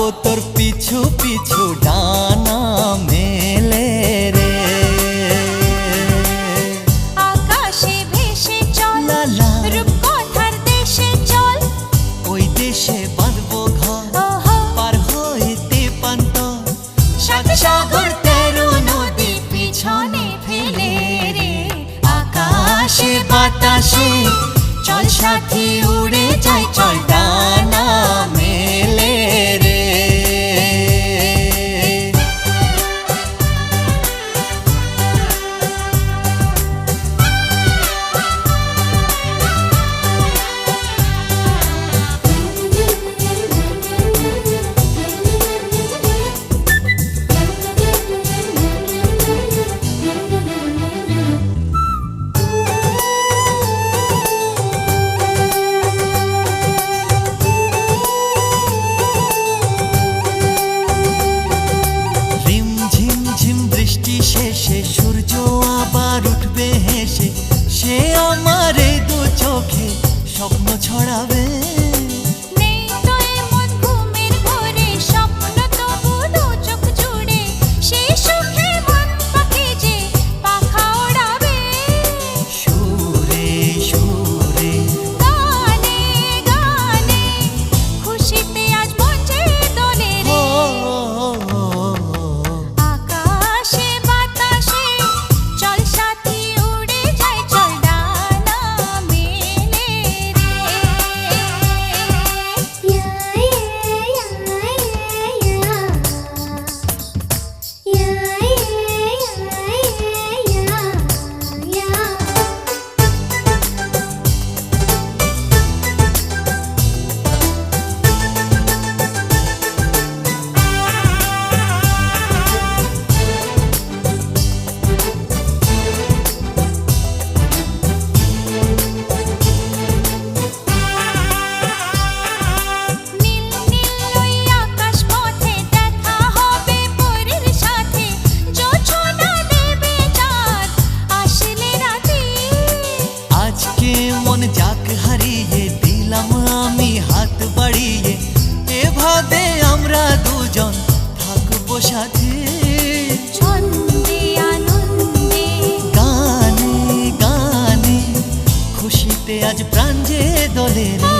যাব তোর পিছু পিছু ডানা মেলে রে। আকাশে ভেসে চল রূপকথার দেশে চল। ওই দেশে বাঁধবো ঘর পার হইতে পান্ত। সাগর তেরো নদী পিছনে ফেলে রে। আকাশে বাতাসে চল সাথে উড়ে যাই চল ডান। ছড়াবে সাথে আনন্দে খুশিতে আজ প্রাণ যে দলের